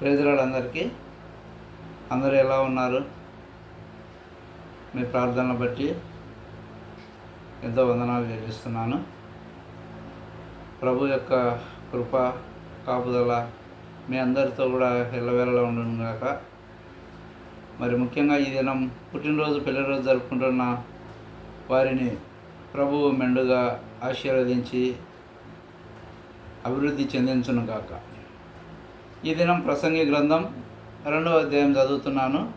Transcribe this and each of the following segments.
ప్రేజరాళ్ళందరికీ అందరూ ఎలా ఉన్నారు? మీ ప్రార్థనలు బట్టి ఎంతో వందనాలు చెల్లిస్తున్నాను. ప్రభు యొక్క కృప కాపుదల మీ అందరితో కూడా ఎల్లవేళలా ఉండును గాక. మరి ముఖ్యంగా ఈ దినం పుట్టినరోజు పెళ్ళిరోజు జరుపుకుంటున్న వారిని ప్రభువు మెండుగా ఆశీర్వదించి అభివృద్ధి చెందించును గాక. ఈ దినం ప్రసంగి గ్రంథం రెండవ అధ్యాయం చదువుతున్నాను.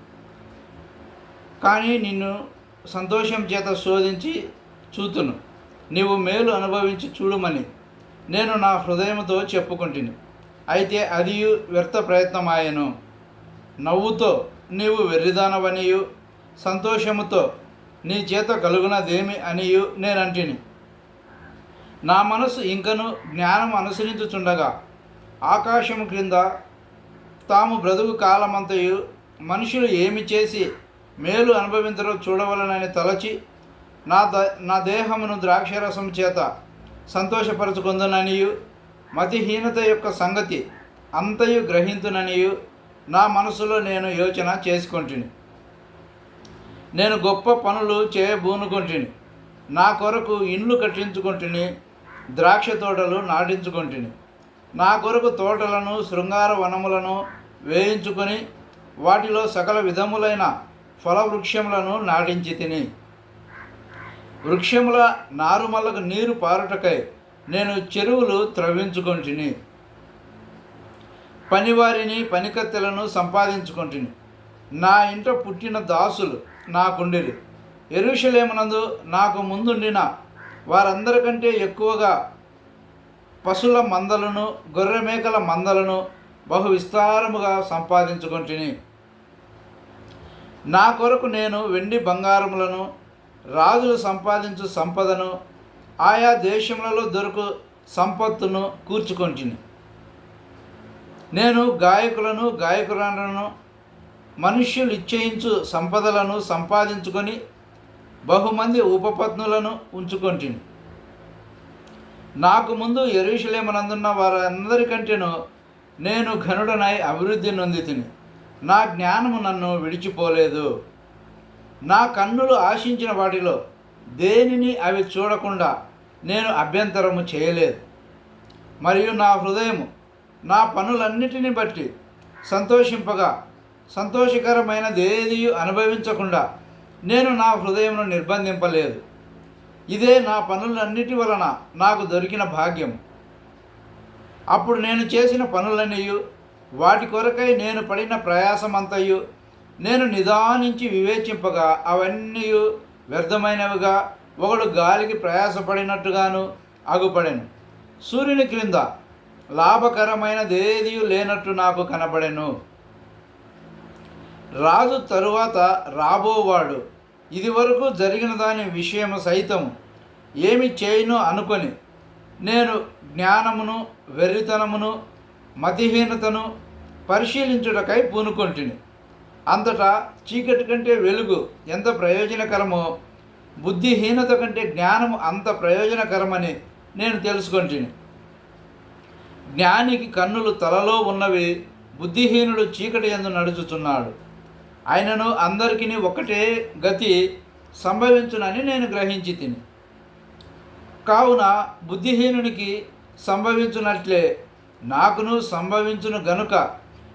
కానీ నిన్ను సంతోషం చేత శోధించి చూతును. నీవు మేలు అనుభవించి చూడమని నేను నా హృదయముతో చెప్పుకుంటుని. అయితే అది వ్యర్థ ప్రయత్నమాయను. నవ్వుతో నీవు వెర్రిదానవనియు సంతోషముతో నీ చేత కలుగునదేమి అనియు నేనంటిని. నా మనసు ఇంకను జ్ఞానం అనుసరించుచుండగా ఆకాశము క్రింద తాము బ్రతుకు కాలమంతయు మనుషులు ఏమి చేసి మేలు అనుభవించడం చూడవలనని తలచి నా ద నా దేహమును ద్రాక్షరసం చేత సంతోషపరచుకుందననియు. మతిహీనత యొక్క సంగతి అంతయు గ్రహింతుననియు. నా మనసులో నేను యోచన చేసుకుంటుని. నేను గొప్ప పనులు చేయబూనుకుంటుని. నా కొరకు ఇండ్లు కట్టించుకుంటుని ద్రాక్ష తోటలు నాటించుకుంటుని. నా కొరకు తోటలను శృంగార వనములను వేయించుకొని వాటిలో సకల విధములైన ఫలవృక్షములను నాటించి తిని. వృక్షముల నారుమల్లకు నీరు పారుటకై నేను చెరువులు త్రవ్వించుకొంటిని పనివారిని పనికత్తెలను సంపాదించుకొంటిని నా ఇంట పుట్టిన దాసులు నాకుండిరి. ఎరుషలేమునందు నాకు ముందుండిన వారందరికంటే ఎక్కువగా పశుల మందలను గొర్రె మేకల మందలను బహు విస్తారముగా సంపాదించుకొంటిని నా కొరకు నేను వెండి బంగారములను రాజులు సంపాదించు సంపదను ఆయా దేశములలో దొరుకు సంపత్తును కూర్చుకొంటిని నేను గాయకులను గాయకురాలను మనుష్యులు ఇచ్చేయించు సంపదలను సంపాదించుకొని బహుమంది ఉపపత్నులను ఉంచుకొంటిని నాకు ముందు ఎరుషలేమనందున్న వారందరికంటేను నేను ఘనుడనై అభివృద్ధి నొంది తిని నా జ్ఞానము నన్ను విడిచిపోలేదు. నా కన్నులు ఆశించిన వాటిలో దేనిని అవి చూడకుండా నేను అభ్యంతరము చేయలేదు. మరియు నా హృదయము నా పనులన్నిటిని బట్టి సంతోషింపగా సంతోషకరమైనదేది అనుభవించకుండా నేను నా హృదయమును నిర్బంధింపలేదు. ఇదే నా పనులన్నిటి వలన నాకు దొరికిన భాగ్యం. అప్పుడు నేను చేసిన పనులనియు వాటి కొరకై నేను పడిన ప్రయాసమంతయు నేను నిదానించి వివేచింపగా అవన్నీ వ్యర్థమైనవిగా ఒకడు గాలికి ప్రయాసపడినట్టుగాను అగుపడెను. సూర్యుని క్రింద లాభకరమైనదేది లేనట్టు నాకు కనబడెను. రాజు తరువాత రాబోవాడు ఇదివరకు జరిగిన దాని విషయము సైతం ఏమి చేయను అనుకొని నేను జ్ఞానమును వెర్రితనమును మతిహీనతను పరిశీలించుటకై పూనుకొంటిని. అంతటా చీకటి కంటే వెలుగు ఎంత ప్రయోజనకరమో బుద్ధిహీనత కంటే జ్ఞానము అంత ప్రయోజనకరమని నేను తెలుసుకొంటిని. జ్ఞానికి కన్నులు తలలో ఉన్నవి బుద్ధిహీనుడు చీకటి ఎందు నడుచుచున్నాడు. ఆయనను అందరికీ ఒకటే గతి సంభవించునని నేను గ్రహించి తిని కావున బుద్ధిహీనునికి సంభవించునట్లే నాకును సంభవించును గనుక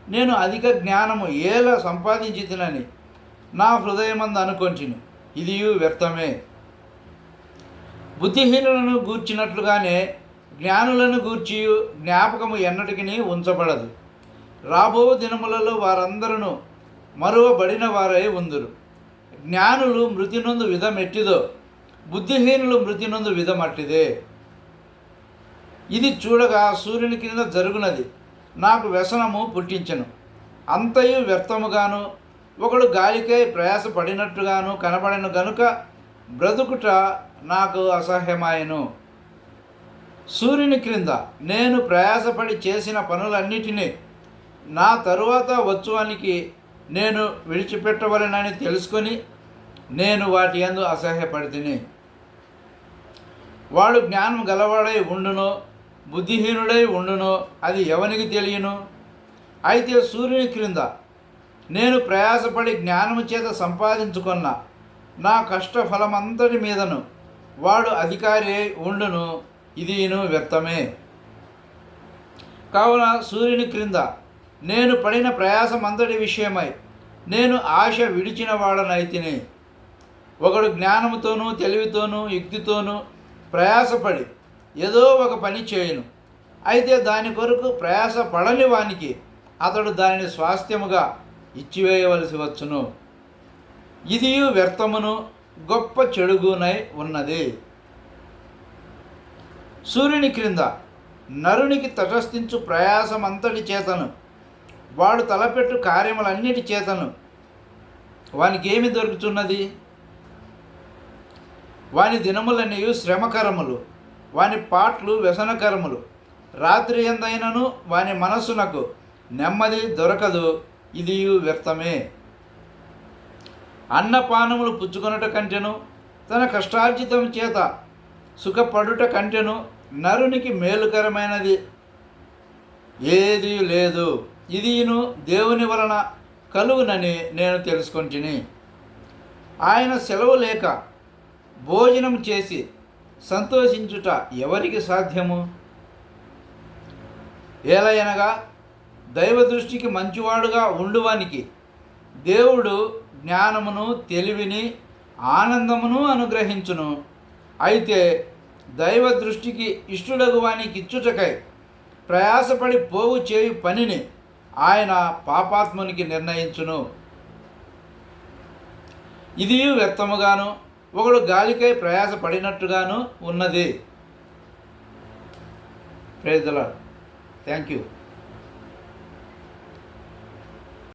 నేను అధిక జ్ఞానము ఎలా సంపాదించి తినని నా హృదయమందు అనుకొంటిని. ఇది వ్యర్థమే. బుద్ధిహీనులను గూర్చినట్లుగానే జ్ఞానులను గూర్చి జ్ఞాపకము ఎన్నటికి ఉంచబడదు. రాబో దినములలో వారందరూ మరువబడిన వారై ఉందురు. జ్ఞానులు మృతి విధం విధమెట్టిదో బుద్ధిహీనులు మృతి విధం విధమట్టిదే. ఇది చూడగా సూర్యుని కింద జరుగునది. నాకు వ్యసనము పుట్టించను. అంతయు వ్యర్థముగాను ఒకడు గాలికై ప్రయాసపడినట్టుగాను కనబడను గనుక బ్రతుకుట నాకు అసహ్యమాయను. సూర్యుని క్రింద నేను ప్రయాసపడి చేసిన పనులన్నిటినీ నా తరువాత వచ్చువానికి నేను విడిచిపెట్టవలనని తెలుసుకొని నేను వాటి ఎందు అసహ్యపడితిని. వాడు జ్ఞానం గలవాడై ఉండునో బుద్ధిహీనుడై ఉండునో అది ఎవనికి తెలియను? అయితే సూర్యుని క్రింద నేను ప్రయాసపడి జ్ఞానము చేత సంపాదించుకున్న నా కష్టఫలమంతటి మీదను వాడు అధికారి అయి ఉండును ఇదిను వ్యర్థమే కావున సూర్యుని క్రింద నేను పడిన ప్రయాసమంతటి విషయమై నేను ఆశ విడిచిన వాడనైతిని. ఒకడు జ్ఞానముతోనూ తెలివితోనూ యుక్తితోనూ ప్రయాసపడి ఏదో ఒక పని చేయను. అయితే దాని కొరకు ప్రయాస పడని వానికి అతడు దానిని స్వాస్థ్యముగా ఇచ్చివేయవలసి వచ్చును. ఇది వ్యర్థమును గొప్ప చెడుగునై ఉన్నది. సూర్యుని క్రింద నరునికి తటస్థించు ప్రయాసమంతటి చేతను వాడు తలపెట్టు కార్యములన్నిటి చేతను. వానికి ఏమి దొరుకుతున్నది? వాని దినములనేవి శ్రమకరములు వాని పాటలు వ్యసనకరములు. రాత్రి ఎందైనను వాని మనస్సునకు నెమ్మది దొరకదు ఇది వ్యర్థమే. అన్నపానములు పుచ్చుకొనుట కంటెను తన కష్టార్జితం చేత సుఖపడుట కంటెను నరునికి మేలుకరమైనది. ఏది లేదు. ఇదిను దేవుని వలన కలుగునని నేను తెలుసుకొంటిని. ఆయన సెలవు లేక భోజనం చేసి సంతోషించుట ఎవరికి సాధ్యము? ఏలయనగా దైవ దృష్టికి మంచివాడుగా ఉండువానికి దేవుడు జ్ఞానమును తెలివిని ఆనందమును అనుగ్రహించును. అయితే దైవ దృష్టికి ఇష్టడగు వానికి ఇచ్చుటకై ప్రయాసపడి పోవు చేయు పనిని ఆయన పాపాత్మునికి నిర్ణయించును. ఇది వ్యర్థముగాను ఒకడు గాలికై ప్రయాస పడినట్టుగాను ఉన్నది ప్రేజల థ్యాంక్ యూ